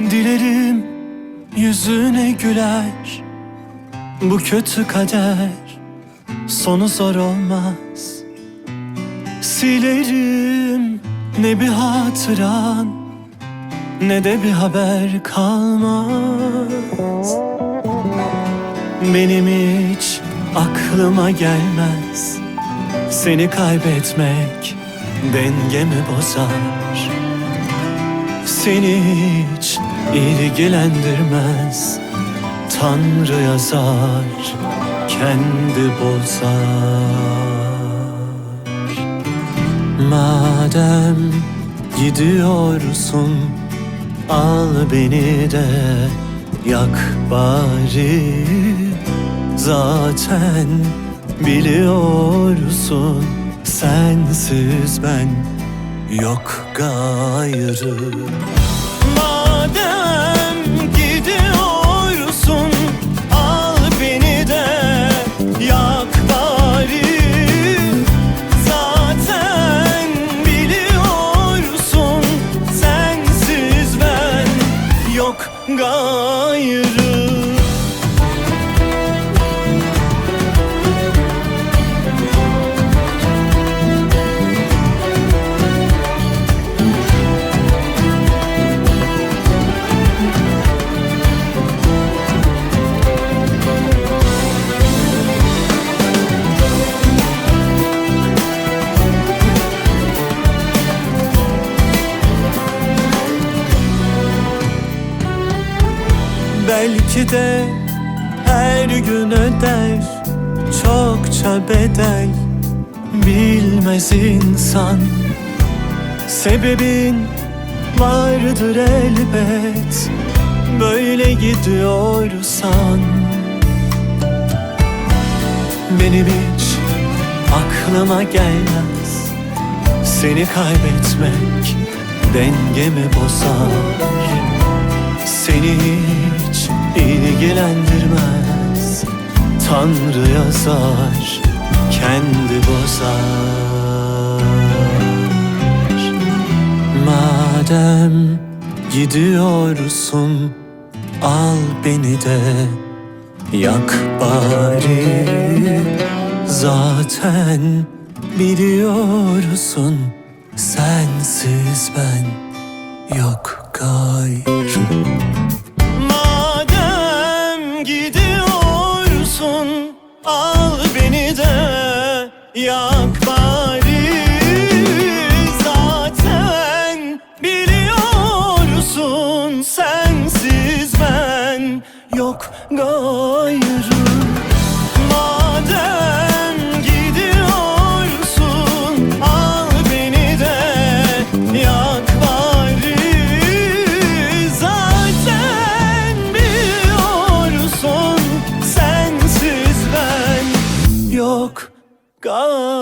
Dilerim yüzüne güler. Bu kötü kader Sonu zor olmaz. Silerim ne bir hatıran Ne de bir haber kalmaz. Benim hiç aklıma gelmez. Seni kaybetmek dengemi bozar Seni hiç ilgilendirmez. Tanrı yazar, kendi bozar. Madem gidiyorsun Al beni de yak bari. Zaten biliyorsun Sensiz ben yok gayrı. Madem Belki de her gün öder çokça bedel. Bilmez insan Sebebin vardır elbet. Böyle gidiyorsan. Benim hiç aklıma gelmez. Seni kaybetmek dengemi bozar. Seni ilgilendirmez. Tanrı yazar, kendi bozar. Madem gidiyorsun Al beni de. Yak bari. Zaten biliyorsun Sensiz ben yok gayrı yak bari Zaten biliyorsun sensiz ben yok gayrı sensiz ben yok gayrı